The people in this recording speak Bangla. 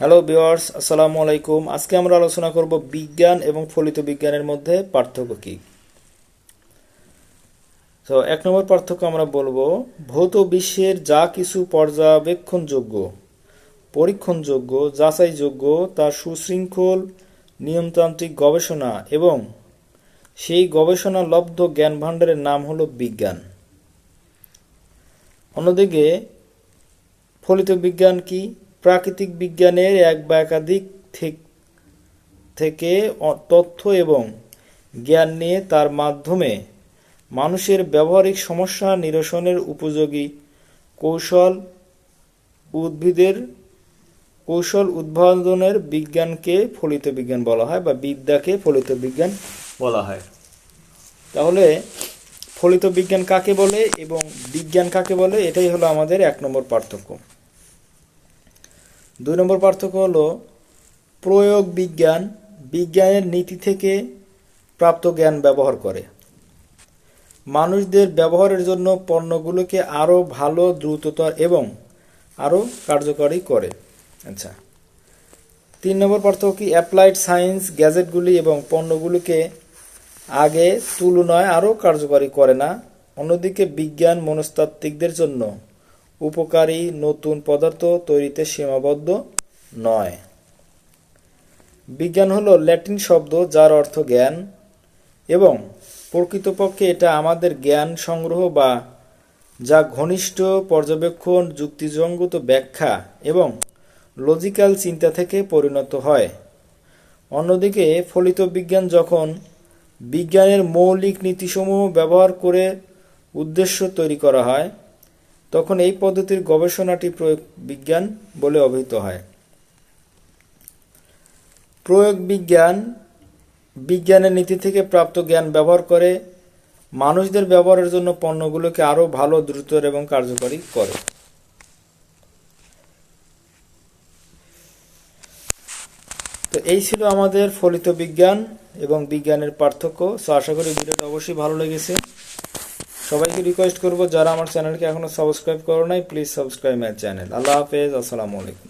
হ্যালো ভিউয়ার্স আসসালামু আলাইকুম আজকে আমরা আলোচনা করব বিজ্ঞান এবং ফলিত বিজ্ঞানের মধ্যে পার্থক্য কি? তো এক নম্বর পার্থক্য আমরা বলব, ভৌত বিশ্বের যা কিছু পর্যবেক্ষণযোগ্য, পরীক্ষণযোগ্য, যাচাইযোগ্য, তার সুশৃঙ্খল, নিয়মতান্ত্রিক গবেষণা এবং সেই গবেষণা লব্ধ জ্ঞান ভাণ্ডারের নাম হলো বিজ্ঞান। অন্যদিকে, ফলিত বিজ্ঞান কি? প্রাকৃতিক বিজ্ঞানের এক বা একাধিক থেক- তথ্য এবং জ্ঞান নিয়ে তার মাধ্যমে মানুষের ব্যবহারিক সমস্যা নিরসনের উপযোগী কৌশল উদ্ভিদের, কৌশল উদ্ভাবনের বিজ্ঞানকে ফলিত বিজ্ঞান বলা হয় বা বিদ্যাকে ফলিত বিজ্ঞান বলা হয়। তাহলে ফলিত বিজ্ঞান কাকে বলে এবং বিজ্ঞান কাকে বলে? এটাই হলো আমাদের এক নম্বর পার্থক্য। দুই নম্বর পার্থক্য হলো প্রয়োগ বিজ্ঞান, বিজ্ঞানের নীতি থেকে প্রাপ্ত জ্ঞান ব্যবহার করে। মানুষদের ব্যবহারের জন্য পণ্যগুলোকে আরও ভালো, দ্রুততর এবং আরও কার্যকরী করে। আচ্ছা। তিন নম্বর পার্থক্য কি? অ্যাপ্লাইড সায়েন্স গ্যাজেটগুলি এবং পণ্যগুলিকে আগে তুলনায় আরও কার্যকরী করে না। অন্যদিকে বিজ্ঞান মনস্তাত্ত্বিকদের জন্য উপকারী নতুন পদার্থ তৈরিতে সীমাবদ্ধ নয়। বিজ্ঞান হলো ল্যাটিন শব্দ যার অর্থ জ্ঞান এবং প্রকৃতপক্ষে এটা আমাদের জ্ঞান সংগ্রহ বা যা ঘনিষ্ঠ পর্যবেক্ষণ যুক্তিসঙ্গত ব্যাখ্যা এবং লজিক্যাল চিন্তা থেকে পরিণত হয়। অন্যদিকে ফলিত বিজ্ঞান যখন বিজ্ঞানের মৌলিক নীতিসমূহ ব্যবহার করে উদ্দেশ্য তৈরি করা হয় তখন এই পদ্ধতির গবেষণাটি প্রয়োগ বিজ্ঞান বলে অভিহিত হয়। প্রয়োগ বিজ্ঞান বিজ্ঞানের নীতি থেকে প্রাপ্ত জ্ঞান ব্যবহার করে মানুষদের ব্যবহারের জন্য পণ্যগুলোকে আরও ভালো দ্রুত এবং কার্যকরী করে। তো এই ছিল আমাদের ফলিত বিজ্ঞান এবং বিজ্ঞানের পার্থক্য। সো আশা করি ভিডিওটা অবশ্যই ভালো লেগেছে। সবাইকে রিকোয়েস্ট করব, যারা আমার চ্যানেলকে এখনও সাবস্ক্রাইব করো নাই প্লিজ সাবস্ক্রাইব মাই চ্যানেল আল্লাহ হাফেজ, আসসালামু আলাইকুম।